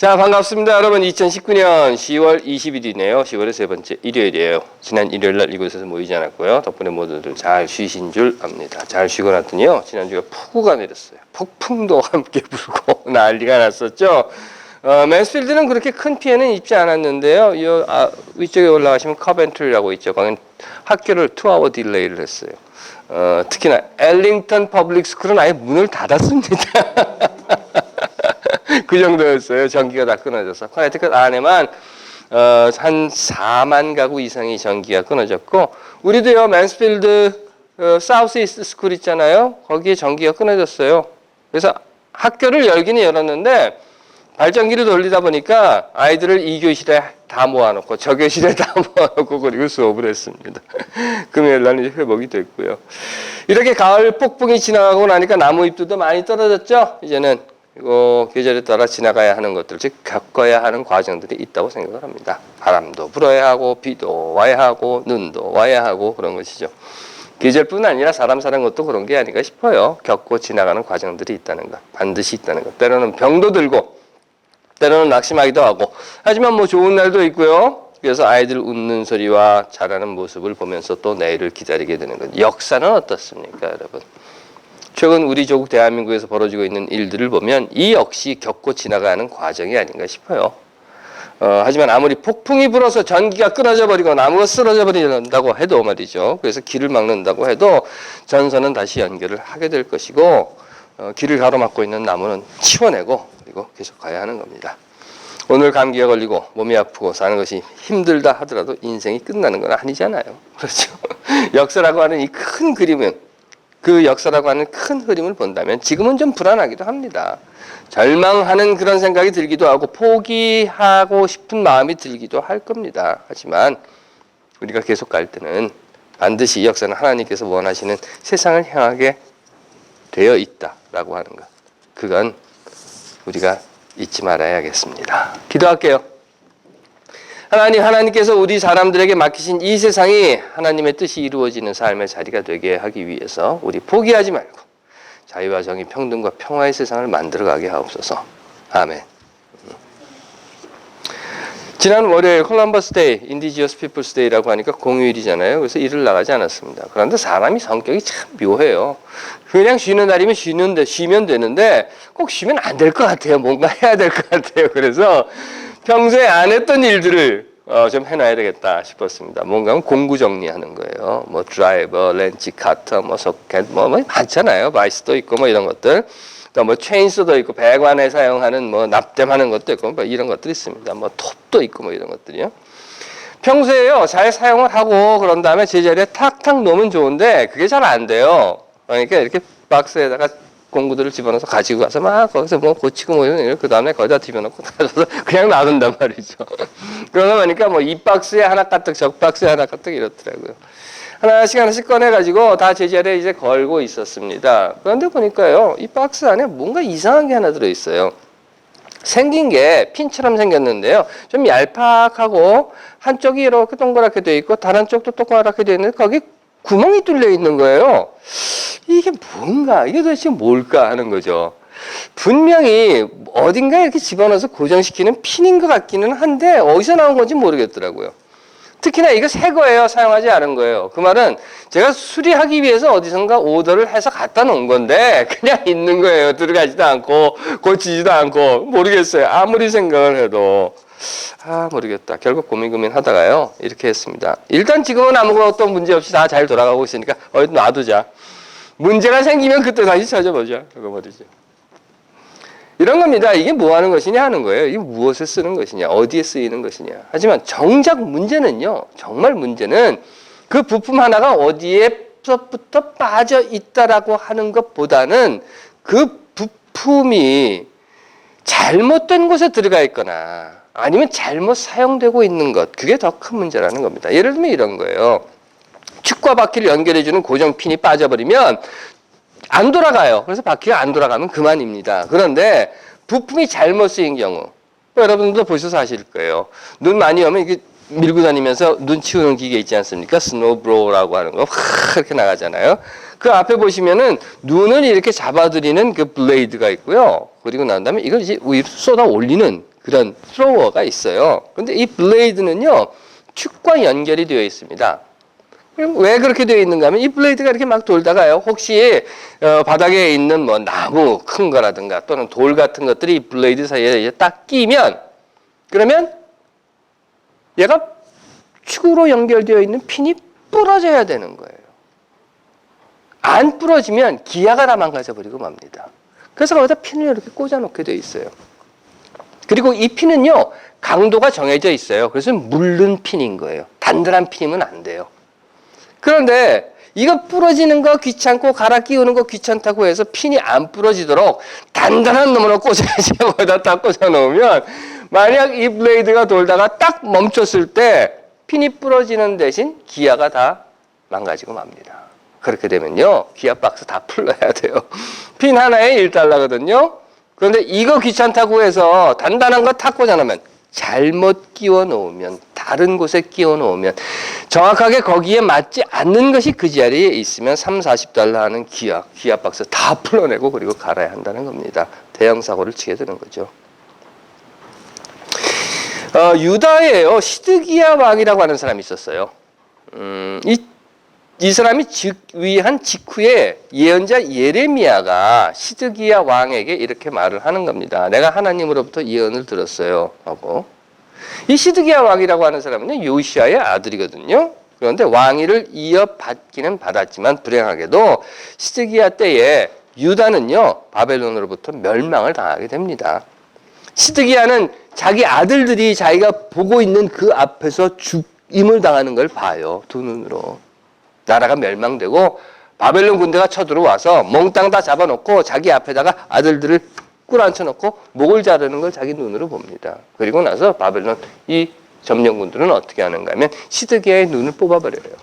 자, 반갑습니다. 여러분, 2019년 10월 20일이네요. 10월의 세 번째 일요일이에요. 지난 일요일 날 이곳에서 모이지 않았고요. 덕분에 모두들 잘 쉬신 줄 압니다. 잘 쉬고 났더니요. 지난주에 폭우가 내렸어요. 폭풍도 함께 불고 난리가 났었죠. 어, 맨스필드는 그렇게 큰 피해는 입지 않았는데요. 이 아, 위쪽에 올라가시면 커벤트리라고 있죠. 거긴 학교를 투아워 딜레이를 했어요. 어, 특히나 엘링턴 퍼블릭 스쿨은 아예 문을 닫았습니다. 그 정도였어요. 전기가 다 끊어져서. 커네티컷 안에만 어, 한 4만 가구 이상이 전기가 끊어졌고 우리도요 맨스필드 어, 사우스 이스트 스쿨 있잖아요. 거기에 전기가 끊어졌어요. 그래서 학교를 열기는 열었는데 발전기를 돌리다 보니까 아이들을 이 교실에 다 모아놓고 저 교실에 다 모아놓고 그리고 수업을 했습니다. 금요일 날 이제 회복이 됐고요. 이렇게 가을 폭풍이 지나가고 나니까 나무 잎들도 많이 떨어졌죠. 이제는 이거 계절에 따라 지나가야 하는 것들, 즉 겪어야 하는 과정들이 있다고 생각을 합니다. 바람도 불어야 하고 비도 와야 하고 눈도 와야 하고 그런 것이죠. 계절뿐 아니라 사람 사는 것도 그런 게 아닌가 싶어요. 겪고 지나가는 과정들이 있다는 것, 반드시 있다는 것. 때로는 병도 들고, 때로는 낙심하기도 하고. 하지만 뭐 좋은 날도 있고요. 그래서 아이들 웃는 소리와 자라는 모습을 보면서 또 내일을 기다리게 되는 것. 역사는 어떻습니까, 여러분? 최근 우리 조국 대한민국에서 벌어지고 있는 일들을 보면 이 역시 겪고 지나가는 과정이 아닌가 싶어요. 어, 하지만 아무리 폭풍이 불어서 전기가 끊어져 버리고 나무가 쓰러져 버린다고 해도 말이죠. 그래서 길을 막는다고 해도 전선은 다시 연결을 하게 될 것이고 어, 길을 가로막고 있는 나무는 치워내고 그리고 계속 가야 하는 겁니다. 오늘 감기가 걸리고 몸이 아프고 사는 것이 힘들다 하더라도 인생이 끝나는 건 아니잖아요. 그렇죠. 역사라고 하는 이 큰 그림은 그 역사라고 하는 큰 흐름을 본다면 지금은 좀 불안하기도 합니다. 절망하는 그런 생각이 들기도 하고 포기하고 싶은 마음이 들기도 할 겁니다. 하지만 우리가 계속 갈 때는 반드시 이 역사는 하나님께서 원하시는 세상을 향하게 되어 있다라고 하는 것. 그건 우리가 잊지 말아야겠습니다. 기도할게요. 하나님, 하나님께서 우리 사람들에게 맡기신 이 세상이 하나님의 뜻이 이루어지는 삶의 자리가 되게 하기 위해서 우리 포기하지 말고 자유와 정의, 평등과 평화의 세상을 만들어가게 하옵소서. 아멘. 지난 월요일 콜럼버스 데이, 인디지어스 피플스 데이라고 하니까 공휴일이잖아요. 그래서 일을 나가지 않았습니다. 그런데 사람이 성격이 참 묘해요. 그냥 쉬는 날이면 쉬는데 쉬면 되는데 꼭 쉬면 안 될 것 같아요. 뭔가 해야 될 것 같아요. 그래서 평소에 안 했던 일들을 어, 좀 해놔야 되겠다 싶었습니다. 뭔가 공구 정리하는 거예요. 뭐 드라이버, 렌치, 카터, 뭐 소켓, 뭐, 뭐 많잖아요. 바이스도 있고 뭐 이런 것들. 또 뭐 체인소도 있고 배관에 사용하는 뭐 납땜하는 것도 있고 뭐 이런 것들이 있습니다. 뭐 톱도 있고 뭐 이런 것들이요. 평소에요 잘 사용을 하고 그런 다음에 제자리에 탁탁 놓으면 좋은데 그게 잘 안 돼요. 그러니까 이렇게 박스에다가 공구들을 집어넣어서 가지고 가서 막 거기서 뭐 고치고 뭐 이런 그 다음에 거기다 뒤집어놓고 가져서 그냥 놔둔단 말이죠. 그러다 보니까 뭐 이 박스에 하나 가득 저 박스에 하나 가득 이렇더라고요. 하나씩 하나씩 꺼내가지고 다 제자리에 이제 걸고 있었습니다. 그런데 보니까요 이 박스 안에 뭔가 이상한 게 하나 들어있어요. 생긴 게 핀처럼 생겼는데요. 좀 얄팍하고 한쪽이 이렇게 동그랗게 되어 있고 다른 쪽도 동그랗게 되어 있는데 거기 구멍이 뚫려 있는 거예요. 이게 뭔가 이게 도대체 뭘까 하는 거죠. 분명히 어딘가 이렇게 집어넣어서 고정시키는 핀인 것 같기는 한데 어디서 나온 건지 모르겠더라고요. 특히나 이거 새 거예요. 사용하지 않은 거예요. 그 말은 제가 수리하기 위해서 어디선가 오더를 해서 갖다 놓은 건데 그냥 있는 거예요. 들어가지도 않고 고치지도 않고 모르겠어요. 아무리 생각을 해도 아 모르겠다. 결국 고민 고민 하다가요 이렇게 했습니다. 일단 지금은 아무것도 문제 없이 다 잘 돌아가고 있으니까 어디 놔두자. 문제가 생기면 그때 다시 찾아보자. 그거 말이죠. 이런 겁니다. 이게 뭐 하는 것이냐 하는 거예요. 이게 무엇에 쓰는 것이냐, 어디에 쓰이는 것이냐. 하지만 정작 문제는요, 정말 문제는 그 부품 하나가 어디에서부터 빠져 있다라고 하는 것보다는 그 부품이 잘못된 곳에 들어가 있거나 아니면 잘못 사용되고 있는 것, 그게 더 큰 문제라는 겁니다. 예를 들면 이런 거예요. 축과 바퀴를 연결해주는 고정 핀이 빠져버리면 안 돌아가요. 그래서 바퀴가 안 돌아가면 그만입니다. 그런데 부품이 잘못 쓰인 경우, 뭐 여러분도 보셔서 아실 거예요. 눈 많이 오면 이게 밀고 다니면서 눈 치우는 기계 있지 않습니까? 스노브로우라고 하는 거, 확 이렇게 나가잖아요. 그 앞에 보시면은 눈을 이렇게 잡아들이는 그 블레이드가 있고요. 그리고 난 다음에 이걸 이제 쏟아 올리는 그런 트로워가 있어요. 근데 이 블레이드는요, 축과 연결이 되어 있습니다. 왜 그렇게 되어 있는가 하면 이 블레이드가 이렇게 막 돌다가요. 혹시 어, 바닥에 있는 뭐 나무 큰 거라든가 또는 돌 같은 것들이 이 블레이드 사이에 딱 끼면 그러면 얘가 축으로 연결되어 있는 핀이 부러져야 되는 거예요. 안 부러지면 기아가 다 망가져 버리고 맙니다. 그래서 거기다 핀을 이렇게 꽂아 놓게 되어 있어요. 그리고 이 핀은요 강도가 정해져 있어요. 그래서 물른 핀인 거예요. 단단한 핀이면 안 돼요. 그런데 이거 부러지는 거 귀찮고 갈아 끼우는 거 귀찮다고 해서 핀이 안 부러지도록 단단한 놈으로 꽂아야지 딱 꽂아 놓으면 만약 이 블레이드가 돌다가 딱 멈췄을 때 핀이 부러지는 대신 기아가 다 망가지고 맙니다. 그렇게 되면요 기아 박스 다 풀러야 돼요. 핀 하나에 1달러거든요. 그런데 이거 귀찮다고 해서 단단한 거 탁 꽂아 놓으면 잘못 끼워 놓으면 다른 곳에 끼워 놓으면 정확하게 거기에 맞지 않는 것이 그 자리에 있으면 3, 40달러 하는 기아, 기아 박스 다 풀어내고 그리고 갈아야 한다는 겁니다. 대형 사고를 치게 되는 거죠. 어, 유다에요. 시드기야 왕이라고 하는 사람이 있었어요. 음, 이, 이 사람이 즉위한 직후에 예언자 예레미야가 시드기야 왕에게 이렇게 말을 하는 겁니다. 내가 하나님으로부터 예언을 들었어요. 하고. 이 시드기야 왕이라고 하는 사람은 요시아의 아들이거든요. 그런데 왕위를 이어받기는 받았지만 불행하게도 시드기야 때에 유다는요 바벨론으로부터 멸망을 당하게 됩니다. 시드기야는 자기 아들들이 자기가 보고 있는 그 앞에서 죽임을 당하는 걸 봐요 두 눈으로 나라가 멸망되고 바벨론 군대가 쳐들어와서 몽땅 다 잡아놓고 자기 앞에다가 아들들을 꿇어앉혀 놓고 목을 자르는 걸 자기 눈으로 봅니다. 그리고 나서 바벨론 이 점령군들은 어떻게 하는가 하면 시드기야의 눈을 뽑아버려요.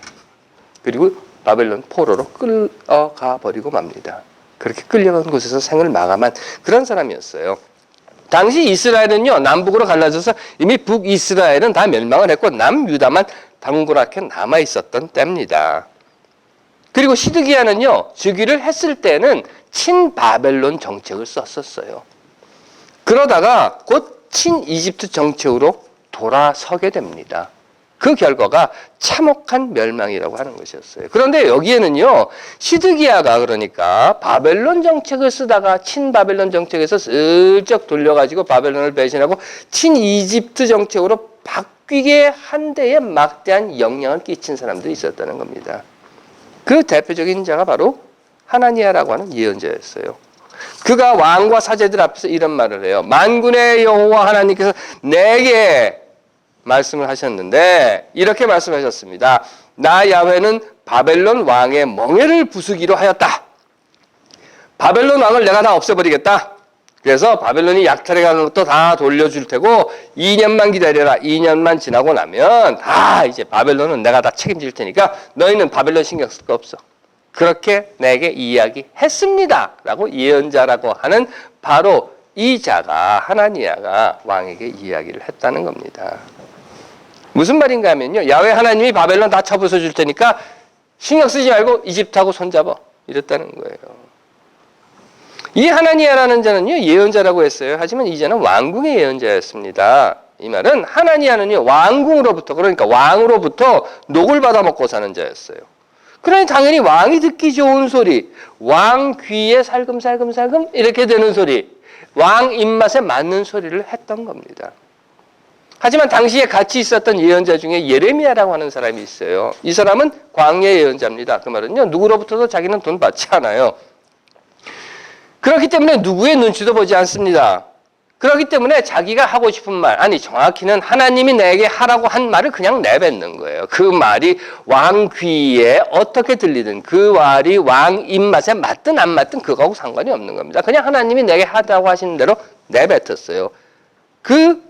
그리고 바벨론 포로로 끌어가 버리고 맙니다. 그렇게 끌려간 곳에서 생을 마감한 그런 사람이었어요. 당시 이스라엘은요 남북으로 갈라져서 이미 북 이스라엘은 다 멸망을 했고 남 유다만 당군하게 남아 있었던 때입니다. 그리고 시드기야는요 즉위를 했을 때는 친바벨론 정책을 썼었어요. 그러다가 곧 친이집트 정책으로 돌아서게 됩니다. 그 결과가 참혹한 멸망이라고 하는 것이었어요. 그런데 여기에는요, 시드기야가 그러니까 바벨론 정책을 쓰다가 친바벨론 정책에서 슬쩍 돌려가지고 바벨론을 배신하고 친이집트 정책으로 바뀌게 한 데에 막대한 영향을 끼친 사람들이 있었다는 겁니다. 그 대표적인 자가 바로 하나니아라고 하는 예언자였어요. 그가 왕과 사제들 앞에서 이런 말을 해요. 만군의 여호와 하나님께서 내게 말씀을 하셨는데 이렇게 말씀하셨습니다. 나 야훼는 바벨론 왕의 멍에를 부수기로 하였다. 바벨론 왕을 내가 다 없애버리겠다. 그래서 바벨론이 약탈해 가는 것도 다 돌려줄 테고 2년만 기다려라. 2년만 지나고 나면 다 이제 바벨론은 내가 다 책임질 테니까 너희는 바벨론 신경 쓸 거 없어. 그렇게 내게 이야기했습니다. 라고 예언자라고 하는 바로 이 자가 하나니아가 왕에게 이야기를 했다는 겁니다. 무슨 말인가 하면요. 야외 하나님이 바벨론 다 쳐부숴 줄 테니까 신경 쓰지 말고 이집트하고 손잡아. 이랬다는 거예요. 이 하나니아라는 자는요. 예언자라고 했어요. 하지만 이 자는 왕궁의 예언자였습니다. 이 말은 하나니아는요. 왕궁으로부터 그러니까 왕으로부터 녹을 받아 먹고 사는 자였어요. 그러니 당연히 왕이 듣기 좋은 소리, 왕 귀에 살금살금살금 이렇게 되는 소리, 왕 입맛에 맞는 소리를 했던 겁니다. 하지만 당시에 같이 있었던 예언자 중에 예레미야라고 하는 사람이 있어요. 이 사람은 광야 예언자입니다. 그 말은요, 누구로부터도 자기는 돈 받지 않아요. 그렇기 때문에 누구의 눈치도 보지 않습니다. 그렇기 때문에 자기가 하고 싶은 말, 아니 정확히는 하나님이 내게 하라고 한 말을 그냥 내뱉는 거예요. 그 말이 왕 귀에 어떻게 들리든 그 말이 왕 입맛에 맞든 안 맞든 그거하고 상관이 없는 겁니다. 그냥 하나님이 내게 하라고 하신 대로 내뱉었어요. 그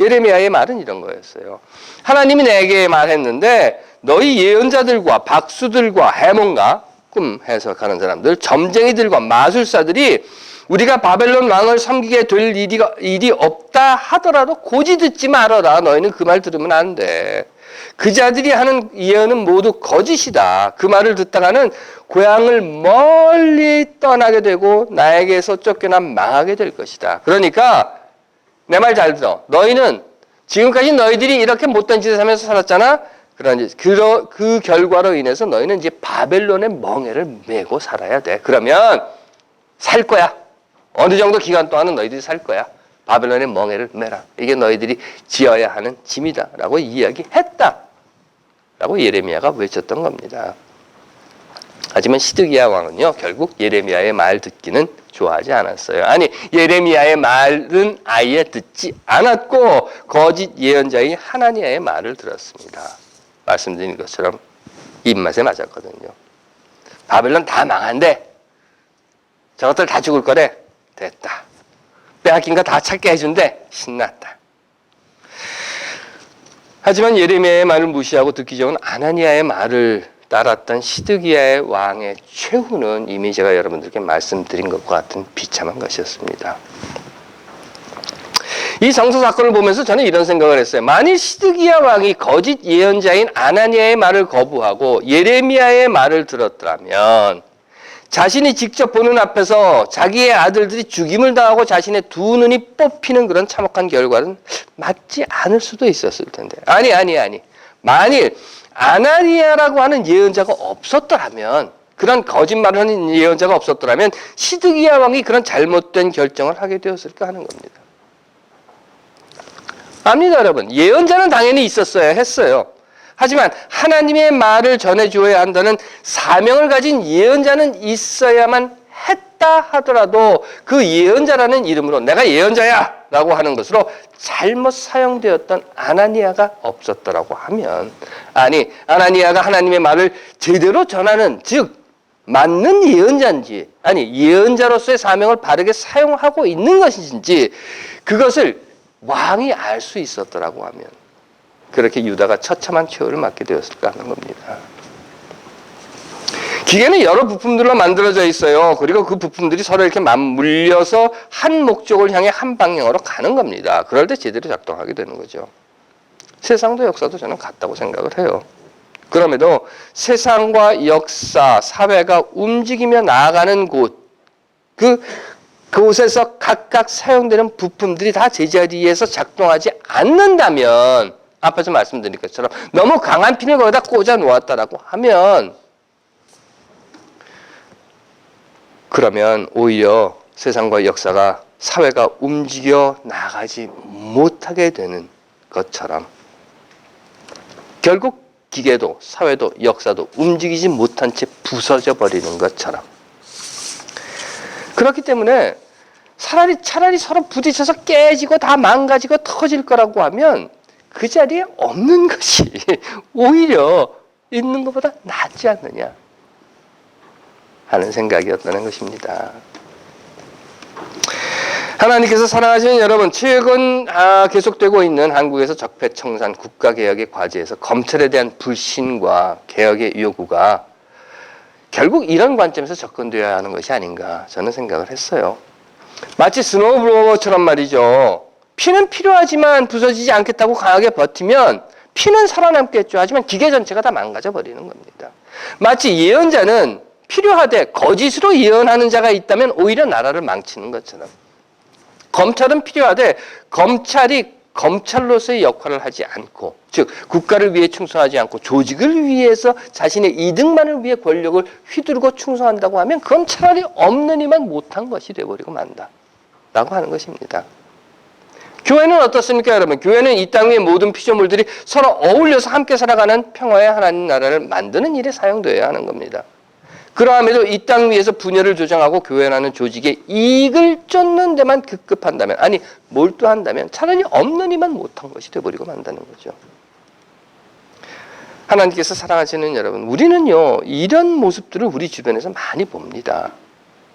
예레미야의 말은 이런 거였어요. 하나님이 내게 말했는데 너희 예언자들과 박수들과 해몽가 꿈 해석하는 사람들, 점쟁이들과 마술사들이 우리가 바벨론 왕을 섬기게 될 일이, 일이 없다 하더라도 고지 듣지 말아라. 너희는 그 말 들으면 안 돼. 그 자들이 하는 예언은 모두 거짓이다. 그 말을 듣다가는 고향을 멀리 떠나게 되고 나에게서 쫓겨나 망하게 될 것이다. 그러니까 내 말 잘 들어. 너희는 지금까지 너희들이 이렇게 못된 짓을 하면서 살았잖아. 그런 이제 그, 그 결과로 인해서 너희는 이제 바벨론의 멍해를 메고 살아야 돼. 그러면 살 거야. 어느 정도 기간 동안은 너희들이 살 거야. 바벨론의 멍해를 메라. 이게 너희들이 지어야 하는 짐이다. 라고 이야기했다. 라고 예레미야가 외쳤던 겁니다. 하지만 시드기야 왕은요, 결국 예레미야의 말 듣기는 좋아하지 않았어요. 아니, 예레미야의 말은 아예 듣지 않았고, 거짓 예언자인 하나니아의 말을 들었습니다. 말씀드린 것처럼 입맛에 맞았거든요. 바벨론 다 망한데, 저것들 다 죽을 거래. 됐다. 빼앗긴 거 다 찾게 해준대. 신났다. 하지만 예레미야의 말을 무시하고 듣기 좋은 아나니아의 말을 따랐던 시드기야의 왕의 최후는 이미 제가 여러분들께 말씀드린 것과 같은 비참한 것이었습니다. 이 정서 사건을 보면서 저는 이런 생각을 했어요. 만일 시드기야 왕이 거짓 예언자인 아나니아의 말을 거부하고 예레미야의 말을 들었더라면 자신이 직접 보는 앞에서 자기의 아들들이 죽임을 당하고 자신의 두 눈이 뽑히는 그런 참혹한 결과는 맞지 않을 수도 있었을 텐데. 아니, 아니, 아니. 만일 아나니아라고 하는 예언자가 없었더라면, 그런 거짓말을 하는 예언자가 없었더라면, 시드기야 왕이 그런 잘못된 결정을 하게 되었을까 하는 겁니다. 압니다, 여러분. 예언자는 당연히 있었어야 했어요. 하지만 하나님의 말을 전해주어야 한다는 사명을 가진 예언자는 있어야만 했다 하더라도 그 예언자라는 이름으로 내가 예언자야! 라고 하는 것으로 잘못 사용되었던 아나니아가 없었더라고 하면 아니 아나니아가 하나님의 말을 제대로 전하는 즉 맞는 예언자인지 아니 예언자로서의 사명을 바르게 사용하고 있는 것인지 그것을 왕이 알 수 있었더라고 하면 그렇게 유다가 처참한 최후를 맞게 되었을까 하는 겁니다. 기계는 여러 부품들로 만들어져 있어요. 그리고 그 부품들이 서로 이렇게 맞물려서 한 목적을 향해 한 방향으로 가는 겁니다. 그럴 때 제대로 작동하게 되는 거죠. 세상도 역사도 저는 같다고 생각을 해요. 그럼에도 세상과 역사, 사회가 움직이며 나아가는 곳, 그 그곳에서 각각 사용되는 부품들이 다 제자리에서 작동하지 않는다면 앞에서 말씀드린 것처럼 너무 강한 핀을 거기다 꽂아 놓았다라고 하면 그러면 오히려 세상과 역사가 사회가 움직여 나가지 못하게 되는 것처럼 결국 기계도 사회도 역사도 움직이지 못한 채 부서져 버리는 것처럼 그렇기 때문에 차라리 차라리 서로 부딪혀서 깨지고 다 망가지고 터질 거라고 하면 그 자리에 없는 것이 오히려 있는 것보다 낫지 않느냐 하는 생각이었다는 것입니다. 하나님께서 사랑하시는 여러분, 최근 아, 계속되고 있는 한국에서 적폐청산 국가개혁의 과제에서 검찰에 대한 불신과 개혁의 요구가 결국 이런 관점에서 접근되어야 하는 것이 아닌가 저는 생각을 했어요. 마치 스노우블로워처럼 말이죠. 피는 필요하지만 부서지지 않겠다고 강하게 버티면 피는 살아남겠죠. 하지만 기계 전체가 다 망가져 버리는 겁니다. 마치 예언자는 필요하되 거짓으로 예언하는 자가 있다면 오히려 나라를 망치는 것처럼 검찰은 필요하되 검찰이 검찰로서의 역할을 하지 않고 즉 국가를 위해 충성하지 않고 조직을 위해서 자신의 이득만을 위해 권력을 휘두르고 충성한다고 하면 그건 차라리 없는 이만 못한 것이 되어버리고 만다 라고 하는 것입니다. 교회는 어떻습니까, 여러분? 교회는 이 땅 위의 모든 피조물들이 서로 어울려서 함께 살아가는 평화의 하나님 나라를 만드는 일에 사용되어야 하는 겁니다. 그러함에도 이 땅 위에서 분열을 조장하고 교회라는 조직의 이익을 쫓는 데만 급급한다면, 아니, 몰두한다면 차라리 없는 이만 못한 것이 되어버리고 만다는 거죠. 하나님께서 사랑하시는 여러분, 우리는요, 이런 모습들을 우리 주변에서 많이 봅니다.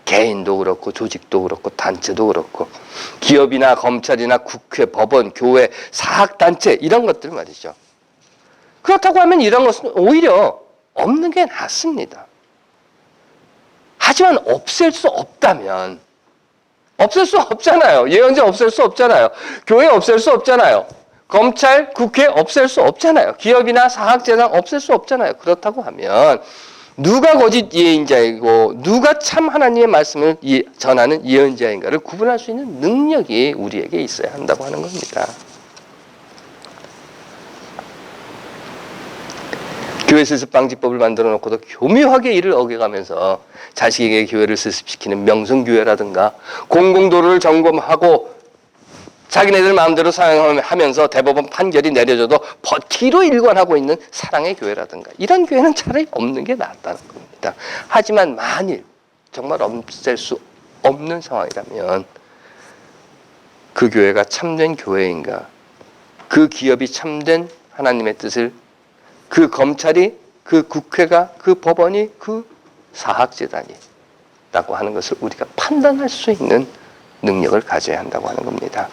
개인도 그렇고 조직도 그렇고 단체도 그렇고 기업이나 검찰이나 국회, 법원, 교회, 사학단체 이런 것들 말이죠. 그렇다고 하면 이런 것은 오히려 없는 게 낫습니다. 하지만 없앨 수 없다면 없앨 수 없잖아요. 예언자 없앨 수 없잖아요. 교회 없앨 수 없잖아요. 검찰, 국회 없앨 수 없잖아요. 기업이나 사학재단 없앨 수 없잖아요. 그렇다고 하면 누가 거짓 예인자이고 누가 참 하나님의 말씀을 예- 전하는 예언자인가를 구분할 수 있는 능력이 우리에게 있어야 한다고 하는 겁니다. 교회 세습 방지법을 만들어 놓고도 교묘하게 이를 어겨가면서 자식에게 교회를 세습시키는 명성교회라든가 공공도로를 점검하고 자기네들 마음대로 사용하면서 대법원 판결이 내려져도 버티기로 일관하고 있는 사랑의 교회라든가 이런 교회는 차라리 없는 게 낫다는 겁니다. 하지만 만일 정말 없앨 수 없는 상황이라면 그 교회가 참된 교회인가 그 기업이 참된 하나님의 뜻을 그 검찰이 그 국회가 그 법원이 그 사학재단이 라고 하는 것을 우리가 판단할 수 있는 능력을 가져야 한다고 하는 겁니다.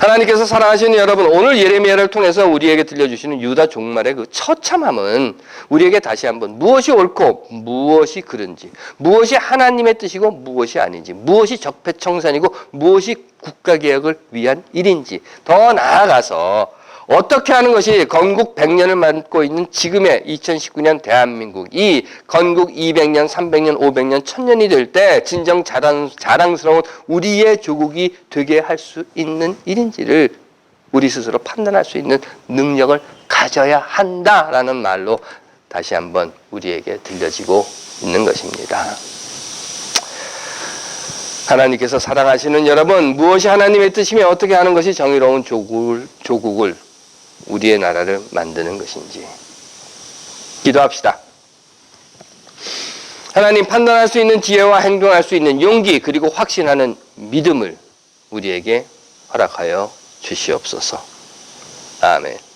하나님께서 사랑하시는 여러분, 오늘 예레미야를 통해서 우리에게 들려주시는 유다 종말의 그 처참함은 우리에게 다시 한번 무엇이 옳고 무엇이 그른지, 무엇이 하나님의 뜻이고 무엇이 아닌지, 무엇이 적폐청산이고 무엇이 국가개혁을 위한 일인지, 더 나아가서 어떻게 하는 것이 건국 100년을 맞고 있는 지금의 2019년 대한민국, 이 건국 200년, 300년, 500년, 1000년이 될 때 진정 자랑, 자랑스러운 우리의 조국이 되게 할 수 있는 일인지를 우리 스스로 판단할 수 있는 능력을 가져야 한다라는 말로 다시 한번 우리에게 들려지고 있는 것입니다. 하나님께서 사랑하시는 여러분, 무엇이 하나님의 뜻이며 어떻게 하는 것이 정의로운 조국을, 조국을 우리의 나라를 만드는 것인지 기도합시다. 하나님 판단할 수 있는 지혜와 행동할 수 있는 용기 그리고 확신하는 믿음을 우리에게 허락하여 주시옵소서. 아멘.